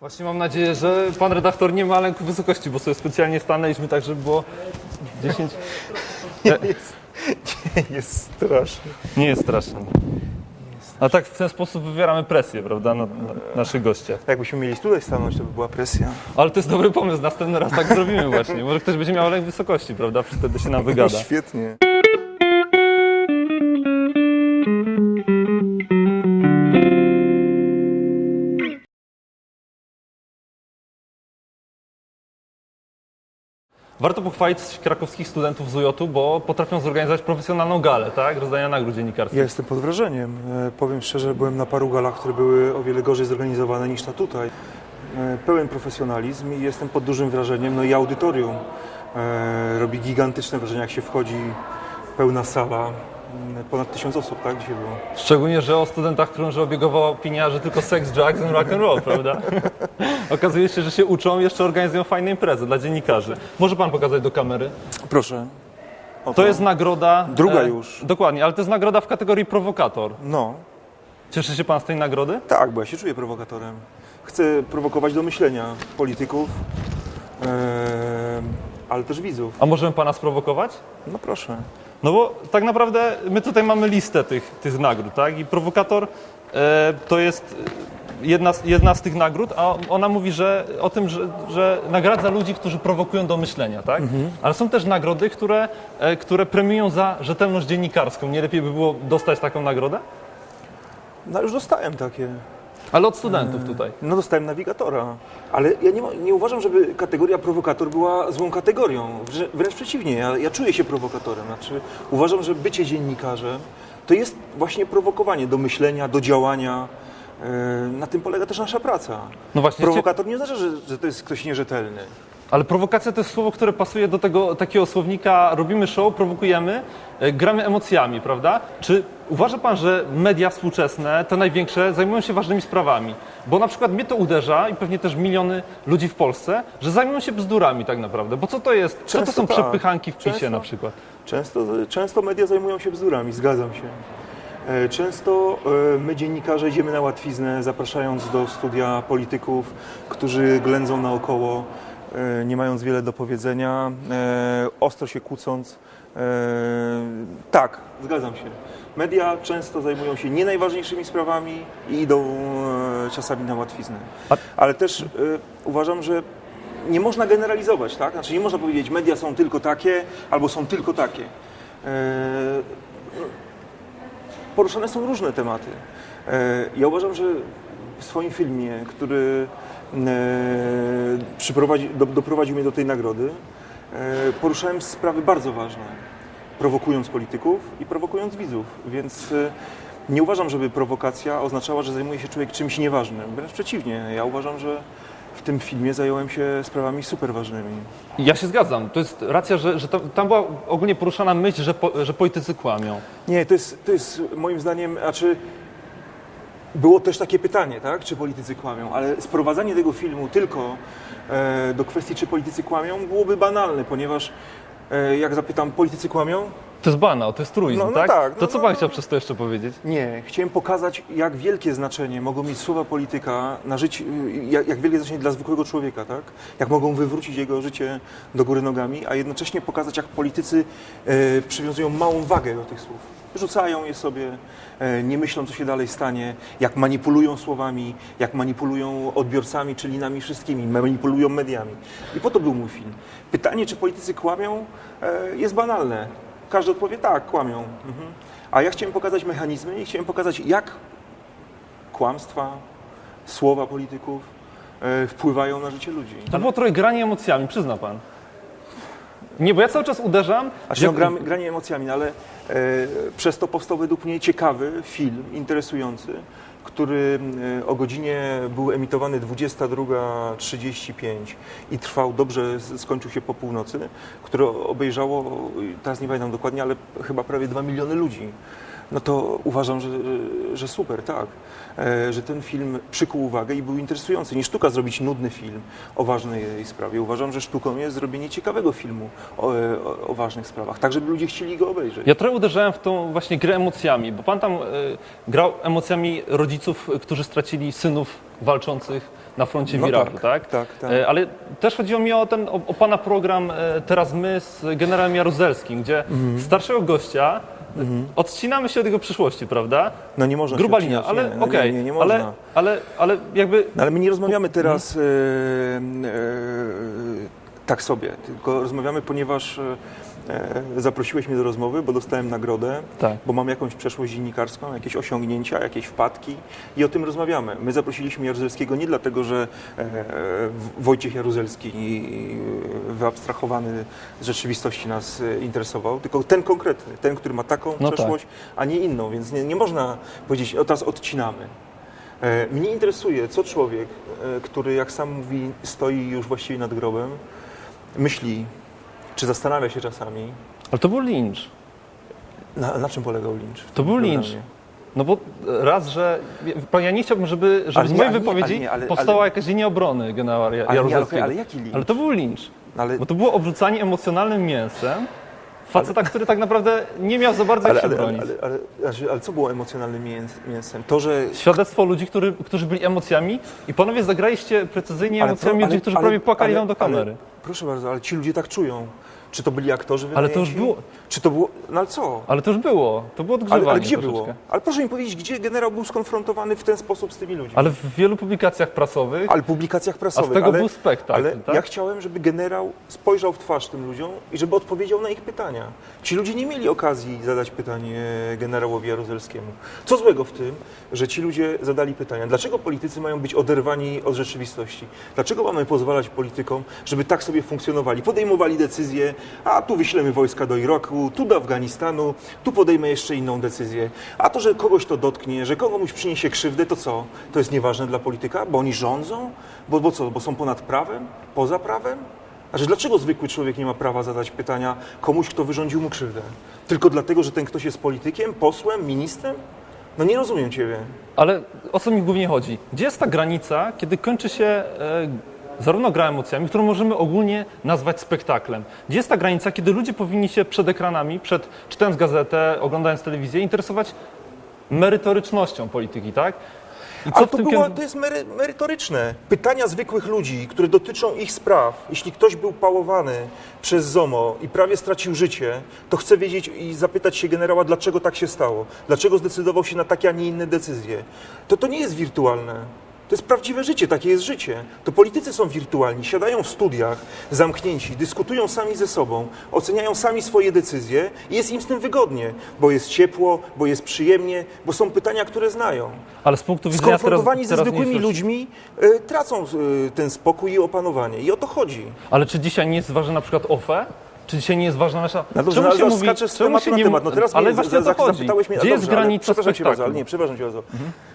Właśnie mam nadzieję, że pan redaktor nie ma lęku wysokości, bo sobie specjalnie stanęliśmy tak, żeby było 10. Jest strasznie. Nie jest straszne. A tak w ten sposób wywieramy presję, prawda, na, na naszych gościach. Jakbyśmy mieli tutaj stanąć, to by była presja. Ale to jest dobry pomysł, następny raz tak zrobimy właśnie. Może ktoś będzie miał lęk wysokości, prawda? Wtedy się nam wygada. Świetnie. Warto pochwalić krakowskich studentów z UJ-u, bo potrafią zorganizować profesjonalną galę, tak? Rozdania nagród dziennikarskich. Ja jestem pod wrażeniem. E, Powiem szczerze, byłem na paru galach, które były o wiele gorzej zorganizowane niż ta tutaj. E, Pełen profesjonalizm i jestem pod dużym wrażeniem. No i audytorium e, robi gigantyczne wrażenie, jak się wchodzi pełna sala. Ponad tysiąc osób, tak? Dzisiaj było. Szczególnie, że o studentach krąży obiegowała opinia, że tylko seks, drugs and rock and roll, prawda? Okazuje się, że się uczą i jeszcze organizują fajne imprezy dla dziennikarzy. Może pan pokazać do kamery? Proszę. O To jest nagroda... Druga już. Dokładnie, ale to jest nagroda w kategorii prowokator. No, Cieszy się pan z tej nagrody? tak, bo ja się czuję prowokatorem. Chcę prowokować do myślenia polityków, e, ale też widzów. A możemy pana sprowokować? No proszę. No bo tak naprawdę my tutaj mamy listę tych, tych nagród, tak? I prowokator e, to jest jedna, z- jedna z tych nagród, a ona mówi, że o tym, że, że nagradza ludzi, którzy prowokują do myślenia, tak? Ale są też nagrody, które, e, które premiują za rzetelność dziennikarską. Nie lepiej by było dostać taką nagrodę? No już dostałem takie. Ale od studentów tutaj. No dostałem nawigatora, ale ja nie, nie uważam, żeby kategoria prowokator była złą kategorią. Wręcz przeciwnie, ja, ja czuję się prowokatorem. Znaczy, uważam, że bycie dziennikarzem to jest właśnie prowokowanie do myślenia, do działania. E, Na tym polega też nasza praca. No właśnie, Prowokator nie oznacza, że, że to jest ktoś nierzetelny. Ale prowokacja to jest słowo, które pasuje do tego takiego słownika robimy show, prowokujemy, e, gramy emocjami, prawda? Czy uważa pan, że media współczesne, te największe, zajmują się ważnymi sprawami? Bo na przykład mnie to uderza i pewnie też miliony ludzi w Polsce, że zajmują się bzdurami tak naprawdę. Bo co to jest? Co to Często są tak. przepychanki w PiSie Często. na przykład? Często, często media zajmują się bzdurami, zgadzam się. E, Często e, my, dziennikarze, idziemy na łatwiznę, zapraszając do studia polityków, którzy ględzą naokoło, nie mając wiele do powiedzenia, e, ostro się kłócąc. E, Tak, zgadzam się. Media często zajmują się nie najważniejszymi sprawami i idą e, czasami na łatwiznę. Ale też e, uważam, że nie można generalizować, tak? Znaczy nie można powiedzieć, media są tylko takie albo są tylko takie. E, no, poruszane są różne tematy. E, ja uważam, że w swoim filmie, który e, przyprowadzi, do, doprowadził mnie do tej nagrody, e, poruszałem sprawy bardzo ważne, prowokując polityków i prowokując widzów, więc e, nie uważam, żeby prowokacja oznaczała, że zajmuje się człowiek czymś nieważnym. Wręcz przeciwnie, ja uważam, że w tym filmie zająłem się sprawami super ważnymi. Ja się zgadzam. To jest racja, że, że tam, tam była ogólnie poruszana myśl, że, po, że politycy kłamią. Nie, to jest, to jest moim zdaniem, a czy było też takie pytanie, tak? Czy politycy kłamią, ale sprowadzanie tego filmu tylko e, do kwestii, czy politycy kłamią, byłoby banalne, ponieważ e, jak zapytam, politycy kłamią? To jest banał, to jest truizm, No, no tak? tak, no, to co no, pan no. chciał przez to jeszcze powiedzieć? Nie, chciałem pokazać, jak wielkie znaczenie mogą mieć słowa polityka na życie, jak, jak wielkie znaczenie dla zwykłego człowieka, tak? Jak mogą wywrócić jego życie do góry nogami, a jednocześnie pokazać, jak politycy e, przywiązują małą wagę do tych słów. Rzucają je sobie, e, nie myślą, co się dalej stanie, jak manipulują słowami, jak manipulują odbiorcami, czyli nami wszystkimi, manipulują mediami. I po to był mój film. Pytanie, czy politycy kłamią, e, jest banalne. Każdy odpowie tak, kłamią. Mhm. A ja chciałem pokazać mechanizmy i chciałem pokazać, jak kłamstwa, słowa polityków e, wpływają na życie ludzi. To było trochę granie emocjami, przyzna pan. Nie, bo ja cały czas uderzam. A że- granie, emocjami, no ale e, przez to powstał według mnie ciekawy film, interesujący, który e, o godzinie był emitowany 22.35 i trwał dobrze, skończył się po północy, który obejrzało, teraz nie pamiętam dokładnie, ale chyba prawie 2 miliony ludzi. No to uważam, że, że super, tak. E, Że ten film przykuł uwagę i był interesujący. Nie sztuka zrobić nudny film o ważnej sprawie. Uważam, że sztuką jest zrobienie ciekawego filmu o, o, o ważnych sprawach, tak żeby ludzie chcieli go obejrzeć. Ja trochę uderzałem w tą właśnie grę emocjami, bo pan tam e, grał emocjami rodziców, którzy stracili synów walczących na froncie w No Iraku, tak, tak? tak, tak. E, Ale też chodziło mi o ten, o, o pana program Teraz my z generałem Jaruzelskim, gdzie Mhm. starszego gościa e, odcinamy się od jego przyszłości, prawda? No nie można Gruba linia, ale nie, no okej, nie, nie, nie można. ale, ale, ale jakby No, ale my nie rozmawiamy teraz Mhm. e, e, tak sobie, tylko rozmawiamy, ponieważ e, e, zaprosiłeś mnie do rozmowy, bo dostałem nagrodę, Tak. bo mam jakąś przeszłość dziennikarską, jakieś osiągnięcia, jakieś wpadki i o tym rozmawiamy. My zaprosiliśmy Jaruzelskiego nie dlatego, że e, Wojciech Jaruzelski wyabstrahowany z rzeczywistości nas interesował, tylko ten konkretny, ten, który ma taką No tak. przeszłość, a nie inną, więc nie, nie można powiedzieć, o teraz odcinamy. Mnie interesuje, co człowiek, który, jak sam mówi, stoi już właściwie nad grobem, myśli, czy zastanawia się czasami, Ale to był lincz. na, na czym polegał lincz. w To był lincz. No bo raz, że ja nie chciałbym, żeby, żeby z mojej nie, wypowiedzi nie, ale- powstała ale- jakaś linia obrony generała Ja- Ale, ale, Jaruzelskiego. jaki lincz? Ale to był lincz. Ale, Bo to było obrzucanie emocjonalnym mięsem faceta, który tak naprawdę nie miał za bardzo jak ale, się ale, ale, bronić. ale, ale, ale co było emocjonalnym mięs- mięsem? To, że... Świadectwo ludzi, który, którzy byli emocjami i panowie zagraliście precyzyjnie ale emocjami ludzi, ale- którzy ale- prawie płakali ale- nam do kamery. Ale, proszę bardzo, ale ci ludzie tak czują. Czy to byli aktorzy Ale to już było. Czy to było... No ale co? Ale to już było. To było odgrzewanie Ale, ale gdzie troszeczkę. było? Ale proszę mi powiedzieć, gdzie generał był skonfrontowany w ten sposób z tymi ludźmi? Ale w wielu publikacjach prasowych, Ale publikacjach a prasowych. z tego ale, był spektakl, Ale tak? ja chciałem, żeby generał spojrzał w twarz tym ludziom i żeby odpowiedział na ich pytania. Ci ludzie nie mieli okazji zadać pytanie generałowi Jaruzelskiemu. Co złego w tym, że ci ludzie zadali pytania? Dlaczego politycy mają być oderwani od rzeczywistości? Dlaczego mamy pozwalać politykom, żeby tak sobie funkcjonowali? Podejmowali decyzje, a tu wyślemy wojska do Iraku, tu do Afganistanu, tu podejmę jeszcze inną decyzję. A to, że kogoś to dotknie, że komuś przyniesie krzywdę, to co? To jest nieważne dla polityka? Bo oni rządzą? Bo, bo co? Bo są ponad prawem? Poza prawem? Znaczy, dlaczego zwykły człowiek nie ma prawa zadać pytania komuś, kto wyrządził mu krzywdę? Tylko dlatego, że ten ktoś jest politykiem, posłem, ministrem? No nie rozumiem Ciebie. Ale o co mi głównie chodzi? Gdzie jest ta granica, kiedy kończy się e, zarówno gra emocjami, którą możemy ogólnie nazwać spektaklem? Gdzie jest ta granica, kiedy ludzie powinni się przed ekranami, przed czytając gazetę, oglądając telewizję, interesować merytorycznością polityki, tak? I Ale to, było, to jest mery, merytoryczne. Pytania zwykłych ludzi, które dotyczą ich spraw. Jeśli ktoś był pałowany przez ZOMO i prawie stracił życie, to chcę wiedzieć i zapytać się generała, dlaczego tak się stało. Dlaczego zdecydował się na takie, a nie inne decyzje. To to nie jest wirtualne. To jest prawdziwe życie, takie jest życie. To politycy są wirtualni, siadają w studiach zamknięci, dyskutują sami ze sobą, oceniają sami swoje decyzje i jest im z tym wygodnie, bo jest ciepło, bo jest przyjemnie, bo są pytania, które znają Ale z punktu widzenia teraz, skonfrontowani ze zwykłymi ludźmi y, tracą y, ten spokój i opanowanie. I o to chodzi. Ale czy dzisiaj nie jest ważne na przykład OFE? Czy dzisiaj nie jest ważna nasza... No dobrze, Czemu no, się ale mówi- skaczesz z czemu tematu na nie temat. No teraz ale mnie właśnie za- to zapytałeś mnie, Gdzie jest dobrze, ale granica przepraszam cię bardzo, ale nie, przepraszam cię bardzo.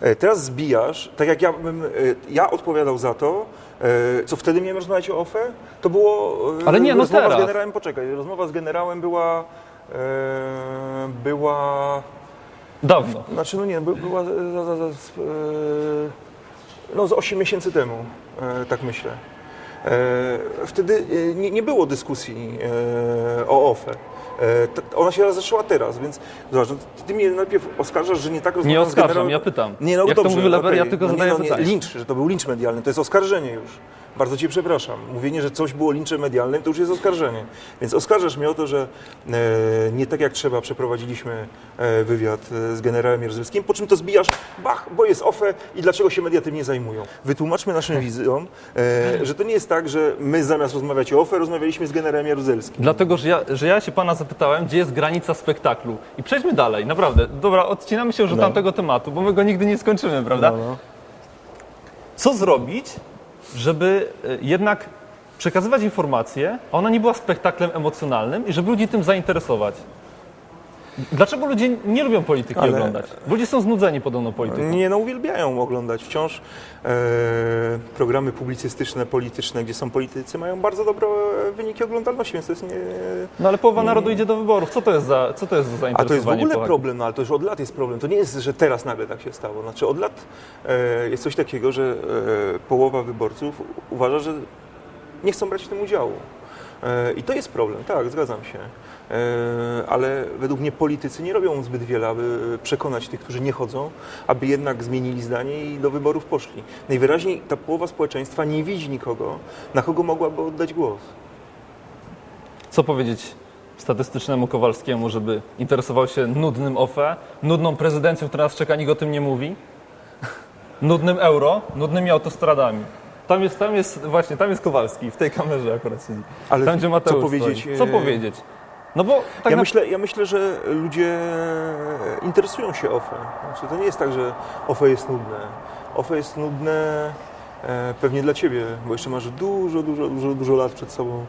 E, Teraz zbijasz, tak jak ja bym, e, ja odpowiadał za to, e, co wtedy miałem rozmawiać o OFE, to było Ale nie, no rozmowa teraz. z generałem, poczekaj, rozmowa z generałem była, była, Dawno. znaczy no nie, by, była za, za, za, no z 8 miesięcy temu, tak myślę. E, Wtedy e, nie, nie było dyskusji e, o OFE. Ona się zaczęła teraz, więc zobacz, no, ty mnie najpierw oskarżasz, że nie tak Nie rozmawiam z oskarżam, generałem. ja pytam. Nie, no Jak to dobrze, mówi Lewer, okej. ja tylko no, zadaję nie, no, nie, pytanie. Lincz, że to był lincz medialny, to jest oskarżenie już. Bardzo cię przepraszam. Mówienie, że coś było linczem medialnym, to już jest oskarżenie. Więc oskarżasz mnie o to, że e, nie tak jak trzeba przeprowadziliśmy e, wywiad e, z generałem Jaruzelskim, po czym to zbijasz, bach, bo jest OFE i dlaczego się media tym nie zajmują. Wytłumaczmy naszym widzom, e, że to nie jest tak, że my zamiast rozmawiać o OFE, rozmawialiśmy z generałem Jaruzelskim. Dlatego, że ja, że ja się pana zapytałem, gdzie jest granica spektaklu. I przejdźmy dalej, naprawdę. Dobra, odcinamy się już od No. tamtego tematu, bo my go nigdy nie skończymy, prawda? No, no. Co zrobić, żeby e, jednak przekazywać informację, a ona nie była spektaklem emocjonalnym i żeby ludzi tym zainteresować? Dlaczego ludzie nie lubią polityki Ale- oglądać? Ludzie są znudzeni podobno polityką. Nie, no uwielbiają oglądać wciąż e, programy publicystyczne, polityczne, gdzie są politycy, mają bardzo dobre wyniki oglądalności, więc to jest nie... No ale połowa narodu idzie do wyborów. Co to jest za, co to jest za A zainteresowanie to jest w ogóle Polaków? problem, no ale to już od lat jest problem. To nie jest, że teraz nagle tak się stało. Znaczy od lat e, jest coś takiego, że e, połowa wyborców uważa, że nie chcą brać w tym udziału. E, I to jest problem, tak, zgadzam się. E, ale według mnie politycy nie robią zbyt wiele, aby przekonać tych, którzy nie chodzą, aby jednak zmienili zdanie i do wyborów poszli. Najwyraźniej ta połowa społeczeństwa nie widzi nikogo, na kogo mogłaby oddać głos. Co powiedzieć statystycznemu Kowalskiemu, żeby interesował się nudnym OFE, nudną prezydencją, która nas czeka, nikt o tym nie mówi, nudnym euro, nudnymi autostradami. Tam jest, tam jest, właśnie, tam jest Kowalski, w tej kamerze akurat siedzi. Ale Tam, gdzie Mateusz co powiedzieć? Stoi. Co e, powiedzieć? No bo tak ja, na... myślę, ja myślę, że ludzie interesują się OFE. Znaczy, to nie jest tak, że OFE jest nudne. OFE jest nudne e, pewnie dla Ciebie, bo jeszcze masz dużo, dużo, dużo, dużo lat przed sobą,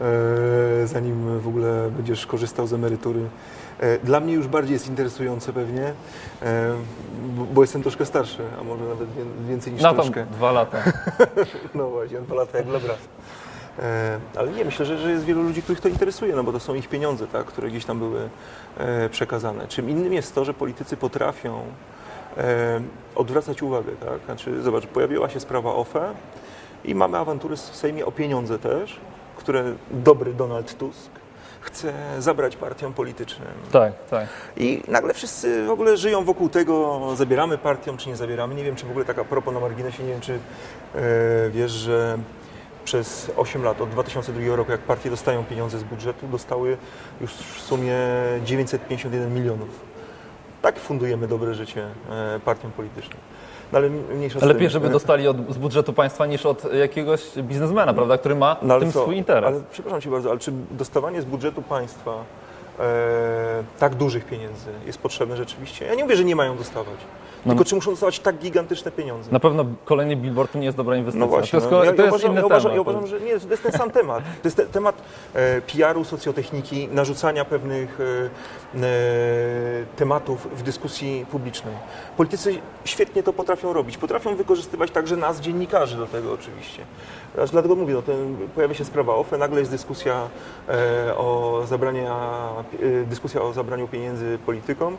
e, zanim w ogóle będziesz korzystał z emerytury. E, dla mnie już bardziej jest interesujące pewnie, bo, jestem troszkę starszy, a może nawet wię- więcej niż tam troszkę. dwa lata. No właśnie, dwa lata jak dla brata. E, ale nie, myślę, że, że jest wielu ludzi, których to interesuje, no bo to są ich pieniądze, tak, które gdzieś tam były e, przekazane. Czym innym jest to, że politycy potrafią e, odwracać uwagę, tak? Znaczy, zobacz, pojawiła się sprawa OFE i mamy awantury w Sejmie o pieniądze też, które dobry Donald Tusk chce zabrać partiom politycznym. Tak, tak. I nagle wszyscy w ogóle żyją wokół tego, zabieramy partią czy nie zabieramy. Nie wiem, czy w ogóle taka propos na marginesie, nie wiem, czy e, wiesz, że przez 8 lat, od 2002 roku, jak partie dostają pieniądze z budżetu, dostały już w sumie 951 milionów. Tak fundujemy dobre życie e, partiom politycznym. No, ale mniejsza lepiej, żeby E, dostali od, z budżetu państwa niż od jakiegoś biznesmena, prawda, który ma No tym co? swój interes. Ale przepraszam Cię bardzo, ale czy dostawanie z budżetu państwa tak dużych pieniędzy jest potrzebne rzeczywiście? Ja nie mówię, że nie mają dostawać, No. tylko czy muszą dostawać tak gigantyczne pieniądze? Na pewno kolejny billboard to nie jest dobra inwestycja. No właśnie, to jest, no, ja, to ja jest uważam, inny ja uważam, temat. ja uważam, że nie, to jest ten sam temat. To jest te, temat e, PR-u, socjotechniki, narzucania pewnych e, e, tematów w dyskusji publicznej. Politycy świetnie to potrafią robić. Potrafią wykorzystywać także nas, dziennikarzy, do tego oczywiście. Aż Dlatego mówię, no, ten, pojawia się sprawa OFE, nagle jest dyskusja e, o zabrania, e, dyskusja o zabraniu pieniędzy politykom,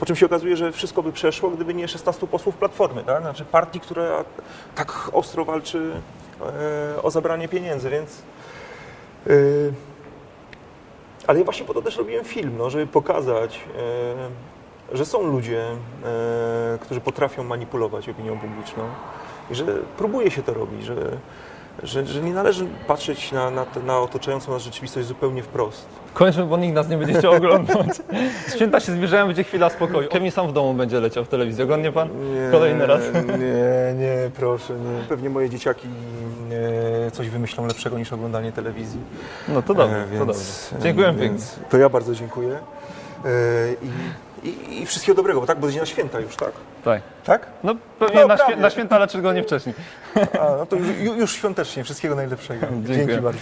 po czym się okazuje, że wszystko by przeszło, gdyby nie 16 posłów Platformy, tak? znaczy partii, która tak ostro walczy e, o zabranie pieniędzy, więc... e, ale ja właśnie po to też robiłem film, no, żeby pokazać, e, że są ludzie, e, którzy potrafią manipulować opinią publiczną i że próbuje się to robić, że, że, że nie należy patrzeć na, na, na otaczającą nas rzeczywistość zupełnie wprost. Kończmy, bo nikt nas nie będzie chciał oglądać. Święta się zbliżają, będzie chwila spokoju. Kevin sam w domu będzie leciał w telewizji. Oglądnie pan? Nie, Kolejny raz. Nie, nie, proszę, nie. Pewnie moje dzieciaki e, coś wymyślą lepszego niż oglądanie telewizji. No to dobrze, E, to dobrze. Dziękuję pięknie. więc To ja bardzo dziękuję. E, i, i, I wszystkiego dobrego, bo tak, bo na święta już, tak? Tak. Tak? No pewnie No, na, świe- na święta, ale czego nie wcześniej. A, no to już, już świątecznie. Wszystkiego najlepszego. Dziękuję. Dzięki bardzo.